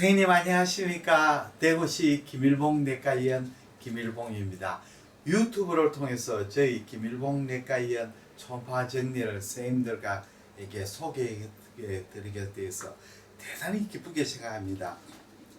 선생님 안녕하십니까? 대구시 김일봉 내과의원 김일봉입니다. 유튜브를 통해서 저희 김일봉 내과의원 초음파 정리를 선생님들과 이렇게 소개해 드리게 되어서 대단히 기쁘게 생각합니다.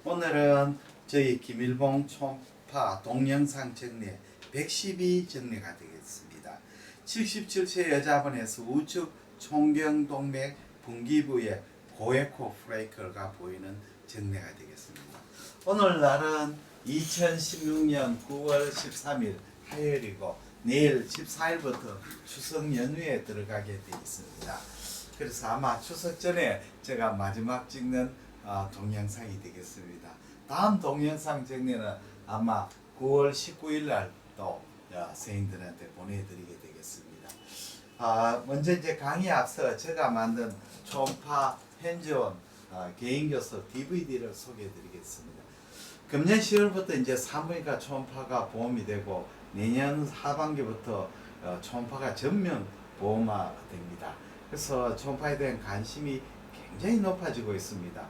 오늘은 저희 김일봉 초음파 동영상 정리 112 정리가 되겠습니다. 77세 여자분에서 우측 총경동맥 분기부에 고에코 프레이크가 보이는 정례가 되겠습니다. 오늘 날은 2016년 9월 13일 화요일이고 내일 14일부터 추석 연휴에 들어가게 되어 있습니다. 그래서 아마 추석 전에 제가 마지막 찍는 어, 동영상이 되겠습니다. 다음 동영상 정리는 아마 9월 19일 날또 선생님들한테 보내드리게 되겠습니다. 아, 먼저 이제 강의 앞서 제가 만든 초음파 현지원 어, 개인교수 DVD를 소개해드리겠습니다. 금년 10월부터 이제 산부인과 초음파가 보험이 되고 내년 하반기부터 어, 초음파가 전면 보험화됩니다. 그래서 초음파에 대한 관심이 굉장히 높아지고 있습니다.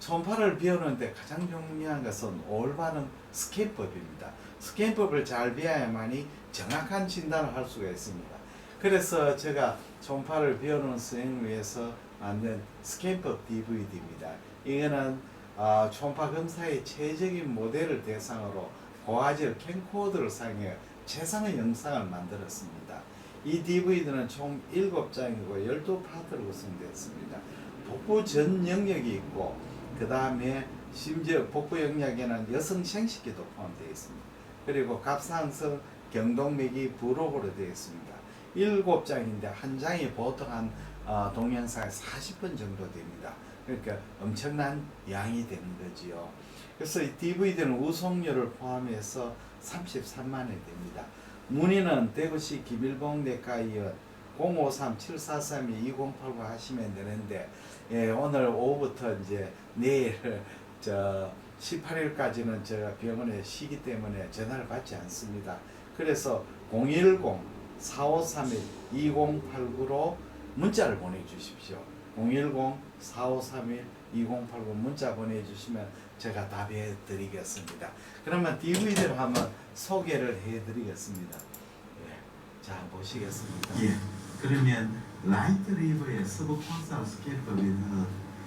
초음파를 비우는데 가장 중요한 것은 올바른 스캔법입니다. 스캔법을 잘 배워야만이 정확한 진단을 할 수가 있습니다. 그래서 제가 초음파를 비우는 수행을 위해서 만든 스캔법 DVD입니다. 이거는 어, 초음파 검사의 최적인 모델을 대상으로 고화질 캠코더를 사용해 최상의 영상을 만들었습니다. 이 DVD는 총 7장이고 12파트로 구성되었습니다. 복부 전 영역이 있고 그 다음에 심지어 복부 영역에는 여성 생식기도 포함되어 있습니다. 그리고 갑상선 경동맥이 부록으로 되어 있습니다. 7장인데 한 장이 보통 한 어, 동영상에 40분 정도 됩니다. 그러니까 엄청난 양이 되는 거지요. 그래서 이 DVD는 우송료를 포함해서 33만 원 됩니다. 문의는 대구시 김일봉 내과 의원 053-743-2089 하시면 되는데 예, 오늘 오후부터 이제 내일 저 18일까지는 제가 병원에 쉬기 때문에 전화를 받지 않습니다. 그래서 010-4531-2089로 문자를 보내주십시오. 010-4531-2089 문자 보내주시면 제가 답해 드리겠습니다. 그러면 DVD를 한번 소개를 해 드리겠습니다. 예. 자, 보시겠습니다. 예. 그러면 라이트 리버의 서브 스케일법에 대해서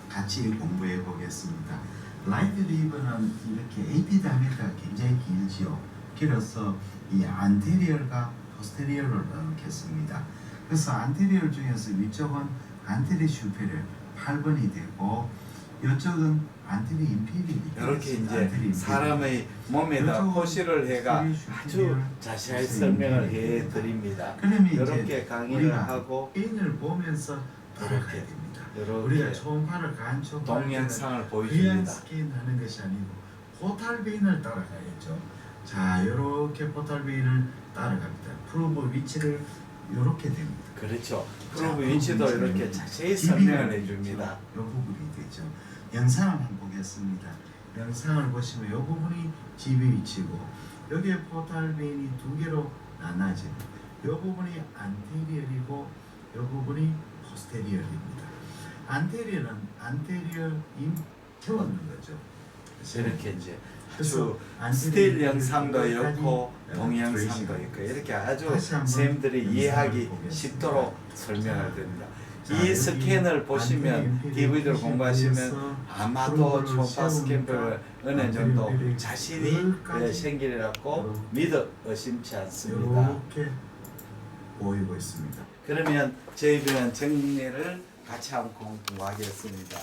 같이 공부해 보겠습니다. 라이트 리버는 이렇게 AP 다미가 굉장히 길지요. 길어서 이 안테리얼과 포스테리얼을 넣겠습니다. 그래서 안테리얼 중에서 위쪽은 안테리 슈페리얼 8번이 되고 이쪽은 안테리 인피리얼이 이렇게. 이제 사람의 몸에다 호시를 해가 아주 자세히 설명을 해. 드립니다. 그러면 이렇게 강의를 하고 인을 보면서 이렇게, 됩니다. 우리가 초음파를 간촉할 동영상을 보여줍니다. 스캔하는 것이 아니고 포탈 베인을 따라가야죠. 자, 이렇게 포탈 베인을 따라갑니다. 프로브 위치를 이렇게 됩니다. 그렇죠. 자, 프로브 위치도 이렇게 자세히 설명을. 해줍니다. 이 부분이 되죠. 영상을 한번 보겠습니다. 영상을 보시면 이 부분이 GB 위치고 여기에 포탈베인이 두 개로 나눠지고 이 부분이 안테리얼이고 이 부분이 포스테리얼입니다. 안테리얼은 안테리얼 임 태우는 거죠. 이렇게 이제 그래서 아주 스틸 안테리얼 영상도 여기까지 있고 어, 동영상도 트레이싱을 있고 이렇게 아주 선생님들이 이해하기. 쉽도록 설명을 드립니다. 자, 이 스캔을 보시면 DVD를 공부하시면 아마도 세우니까 스캔을 어느 정도 자신이 예, 생기리라고 믿어 의심치 않습니다. 보이고 있습니다. 그러면 저희들은 정리를 같이 한번 공부하겠습니다.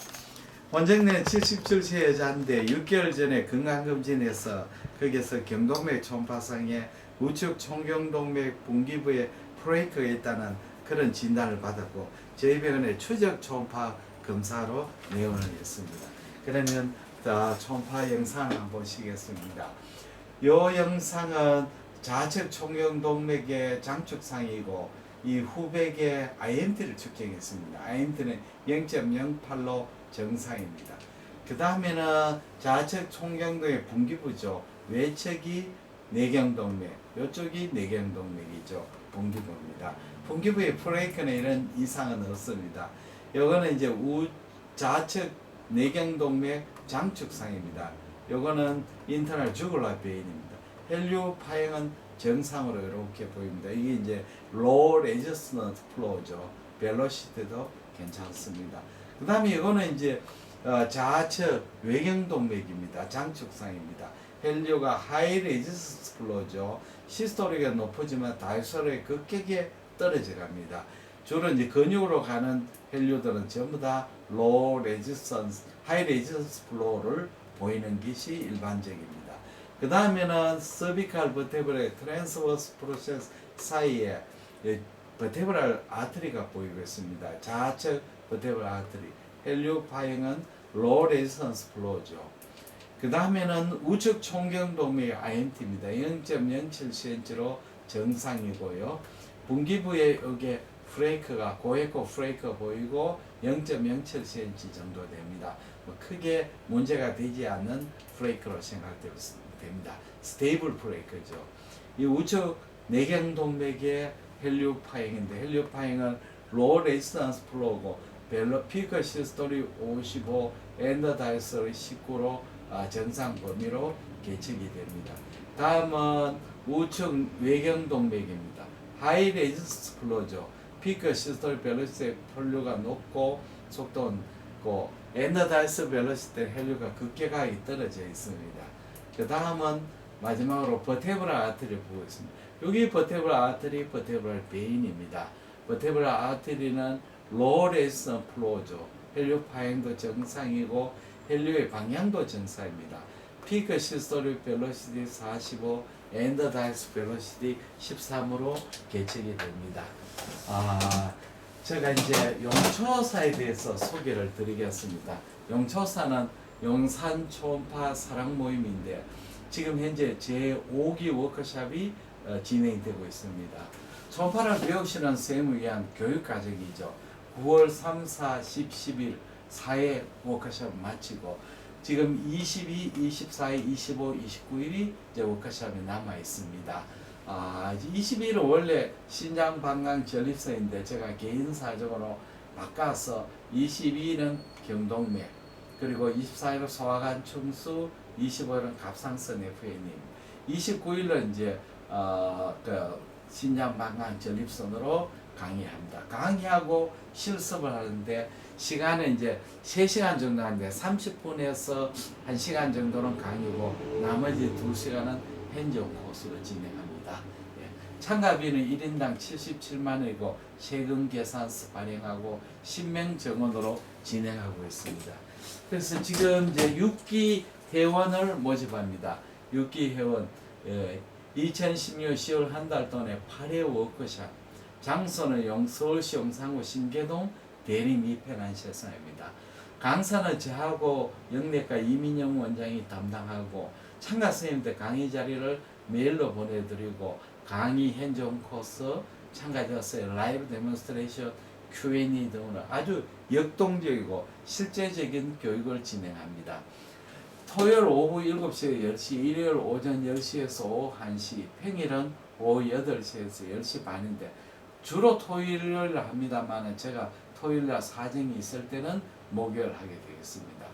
원장님은 77세 여자인데 6개월 전에 건강검진에서 거기서 경동맥 초음파상에 우측 총경동맥 분기부에 프레이크가 있다는 그런 진단을 받았고 저희 병원에 추적 초음파 검사로 내원을 했습니다. 그러면 자, 초음파 영상을 한번 보시겠습니다. 이 영상은 좌측 총경동맥의 장축상이고 이 후백의 IMT를 측정했습니다. IMT는 0.08로 정상입니다. 그 다음에는 좌측 총경동의 분기부죠. 외측이 내경동맥, 이쪽이 내경동맥이죠. 분기부입니다. 분기부의 프레이크는 이런 이상은 없습니다. 요거는 이제 우 좌측 내경동맥 장축상입니다. 요거는 인터널 주글라 베인입니다. 헬류 파행은 정상으로 이렇게 보입니다. 이게 이제 로우 레지스턴트 플로우죠. 벨로시티도 괜찮습니다. 그 다음에 이거는 이제 어, 좌측 외경동맥입니다. 장축상입니다. 헬류가 하이 레지스턴트 플로우죠. 시스토리가 높아지만 다이소리가 급격하게 떨어져 갑니다. 주로 이제 근육으로 가는 헬류들은 전부 다 로우 레지스턴스, 하이 레지스턴스 플로우를 보이는 것이 일반적입니다. 그 다음에는 서비칼 버테브레 트랜스버스 프로세스 사이에 이 버테브랄 아트리가 보이고 있습니다. 좌측 버테브랄 아트리. 헬류 파행은 로우 레지스턴스 플로우죠. 그 다음에는 우측 총경 동맥 IMT입니다. 0.07cm로 정상이고요. 분기부에 여기 프레이크가 고에코 프레이크가 보이고 0.07cm 정도 됩니다. 뭐 크게 문제가 되지 않는 프레이크로 생각됩니다. 스테이블 프레이크죠. 이 우측 내경 동맥의 헬류 파행인데 헬류 파행은 로 레지스턴스 플로우고 벨로 피크 시스토리 55 엔더 다이스리 19로 아, 정상 범위로 계측이 됩니다. 다음은 우측 외경 동맥입니다. 하이 레지스턴스 플로우죠. 피크 시스토리 벨로시티 혈류가 높고 속도는 고 엔더다이스 벨로시티 혈류가 급격하게 떨어져 있습니다. 그 다음은 마지막으로 버테브랄 아트리를 보고 있습니다. 여기 버테브랄 아트리, 버테브랄 베인입니다. 버테브랄 아트리는 로우 레지스턴 플로우죠. 혈류 파행도 정상이고 혈류의 방향도 정상입니다. 피크 시스토리 벨로시티 45, 엔더 다이스 벨로시티 13으로 계측이 됩니다. 아, 제가 이제 용초사에 대해서 소개를 드리겠습니다. 용초사는 용산 초음파 사랑 모임인데 지금 현재 제 5기 워크숍이 어, 진행되고 있습니다. 초음파를 배우시는 선생님을 위한 교육 과정이죠. 9월 3, 4, 10, 11 4회 워크숍 마치고 지금 22, 24, 25, 29일이 이제 워크숍이 남아 있습니다. 아, 22일은 원래 신장 방광 전립선인데 제가 개인 사정으로 바꿔서 22일은 경동맥 그리고 24일은 소화관 충수 25일은 갑상선 FN임 29일은 이제 어 그 신장 방광 전립선으로 강의합니다. 강의하고 실습을 하는데 시간은 이제 3시간 정도 하는데 30분에서 1시간 정도는 강의고 나머지 2시간은 핸즈온 코스로 진행합니다. 예. 참가비는 1인당 77만 원이고 세금 계산서 발행하고 신명 정원으로 진행하고 있습니다. 그래서 지금 이제 6기 회원을 모집합니다. 6기 회원 예, 2016년 10월 한 달 동안에 8회 워크샵 장소는 영 서울시 용산구 신계동 대림 이편한 세상입니다. 강사는 저하고 영내과 이민영 원장이 담당하고 참가 선생님들 강의 자리를 메일로 보내드리고 강의 현존 코스 참가자서의 라이브 데몬스트레이션 Q&A 등으로 아주 역동적이고 실제적인 교육을 진행합니다. 토요일 오후 7시에서 10시, 일요일 오전 10시에서 오후 1시, 평일은 오후 8시에서 10시 반인데 주로 토요일을 합니다만 제가 토요일날 사정이 있을 때는 목요일 하게 되겠습니다.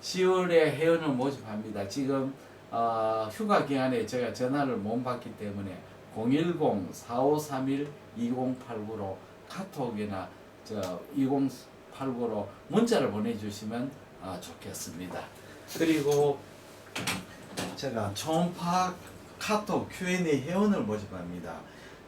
10월에 회원을 모집합니다. 지금 어, 휴가 기간에 제가 전화를 못 받기 때문에 010-4531-2089로 카톡이나 저 2089로 문자를 보내주시면 아, 좋겠습니다. 그리고 제가 초음파 카톡 Q&A 회원을 모집합니다.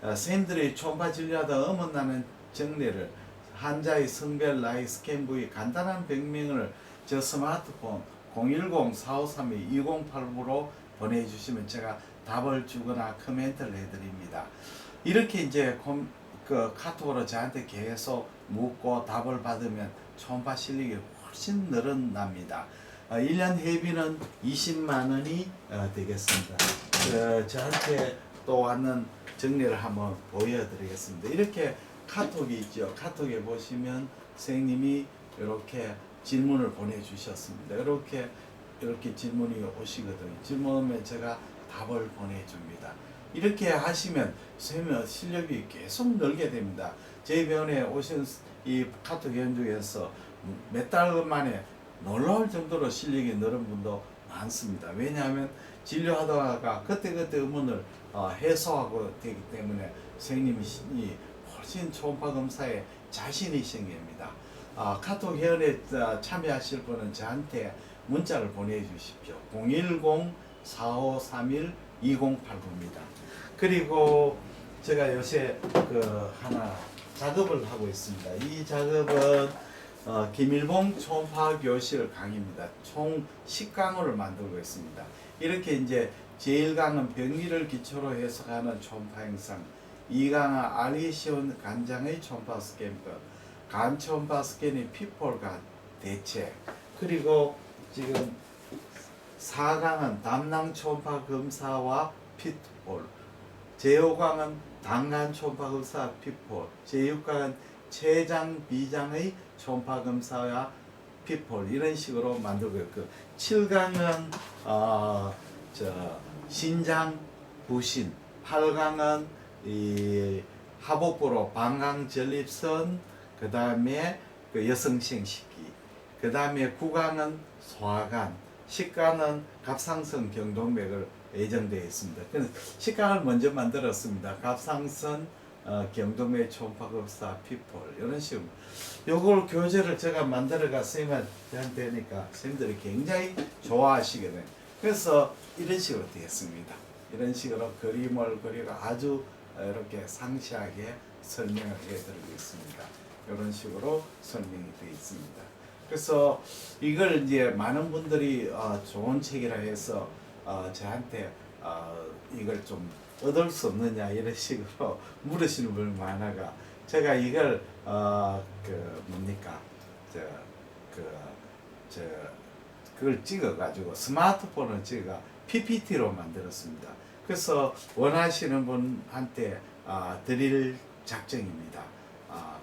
어, 선생님들이 초음파 진료하다 어긋나는 정례를 환자의 성별, 나이, 스캔 부위 간단한 병명을 저 스마트폰 010-4532-2089로 보내주시면 제가 답을 주거나 코멘트를 해드립니다. 이렇게 이제 콤, 그 카톡으로 저한테 계속 묻고 답을 받으면 초음파 실력이 훨씬 늘어납니다. 어, 1년 회비는 20만 원이 어, 되겠습니다. 그, 저한테 또 왔는 정리를 한번 보여드리겠습니다. 이렇게 카톡이 있죠. 카톡에 보시면 선생님이 이렇게 질문을 보내주셨습니다. 이렇게 이렇게 질문이 오시거든요. 질문에 제가 답을 보내줍니다. 이렇게 하시면 선생님 실력이 계속 늘게 됩니다. 저희 병원에 오신 이 카톡 회원 중에서 몇 달 만에 놀라울 정도로 실력이 늘은 분도 많습니다. 왜냐하면 진료하다가 그때그때 의문을 어, 해소하고 되기 때문에 선생님이 훨씬 초음파 검사에 자신이 생깁니다. 아, 카톡 회원에 어, 참여하실 분은 저한테 문자를 보내주십시오. 010-4531-2089입니다. 그리고 제가 요새 그 하나 작업을 하고 있습니다. 이 작업은 어, 김일봉 초음파 교실 강의입니다. 총 10강호를 만들고 있습니다. 이렇게 이제 제1강은 병리를 기초로 해석하는 초음파 행상, 2강은 알기 쉬운 간장의 초음파 스캔법, 간 초음파 스캔의 피폴과 대체, 그리고 지금 4강은 담낭 초음파 검사와 피트폴, 제5강은 당간 초음파 검사 피폴, 제6강은 췌장, 비장의 초음파 검사와 피폴 이런 식으로 만들고 있고 7강은 어, 저 신장 부신, 8강은 이 하복부로 방광 전립선 그 다음에 그 여성생 식기 그 다음에 9강은 소화관 10강은 갑상선 경동맥을 예정되어 있습니다. 10강을 먼저 만들었습니다. 갑상선 어, 경동맥 초음파급사 피폴 이런 식으로 요걸 교재를 제가 만들어가 선생님한테 하니까 선생님들이 굉장히 좋아하시게 돼요. 그래서 이런 식으로 되었습니다. 이런 식으로 그림을 그리고 아주 어, 이렇게 상세하게 설명을 해드리고 있습니다. 이런 식으로 설명이 되어 있습니다. 그래서 이걸 이제 많은 분들이 어, 좋은 책이라 해서 어, 저한테 어, 이걸 좀 얻을 수 없느냐 이런 식으로 물으시는 분 많아가 제가 이걸 어, 그 뭡니까 저그저 그걸 찍어 가지고 스마트폰을 찍어 PPT로 만들었습니다. 그래서 원하시는 분한테 아, 드릴 작정입니다. 아,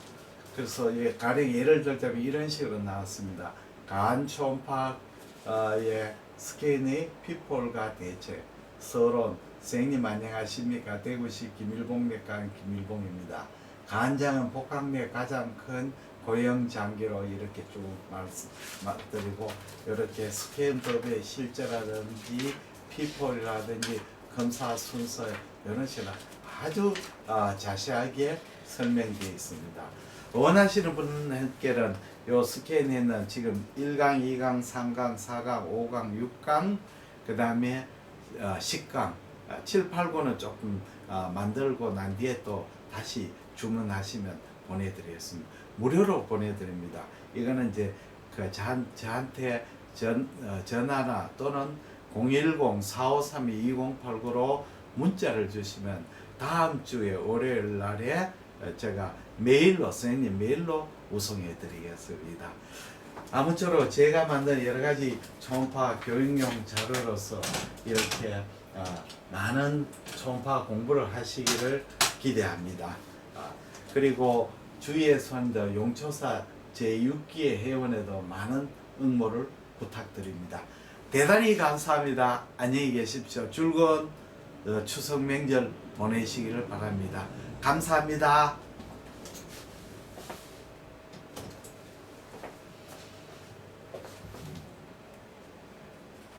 그래서 예, 가령 예를 들자면 이런 식으로 나왔습니다. 간 초음파의 스캔의 피폴과 대체 서론 선생님 안녕하십니까 대구시 김일봉내과의 김일봉입니다. 간장은 복강내 가장 큰 고형 장기로 이렇게 쭉 말씀 드리고 이렇게 스캔법의 실제라든지 피폴이라든지 검사 순서 이런 식으로 아주 아, 자세하게 설명되어 있습니다. 원하시는 분께는 요 스캔에는 지금 1강, 2강, 3강, 4강, 5강, 6강, 그 다음에 어, 10강, 7, 8, 9는 조금 어, 만들고 난 뒤에 또 다시 주문하시면 보내드리겠습니다. 무료로 보내드립니다. 이거는 이제 그 저, 저한테 전, 어, 전화나 또는 010-4532-2089로 문자를 주시면 다음 주에 월요일 날에 어, 제가 메일로 선생님 메일로 우송해 드리겠습니다. 아무쪼록 제가 만든 여러 가지 초음파 교육용 자료로서 이렇게 어, 많은 초음파 공부를 하시기를 기대합니다. 아, 그리고 주위에서도 용초사 제6기의 회원에도 많은 응모를 부탁드립니다. 대단히 감사합니다. 안녕히 계십시오. 즐거운 어, 추석 명절 보내시기를 바랍니다. 감사합니다.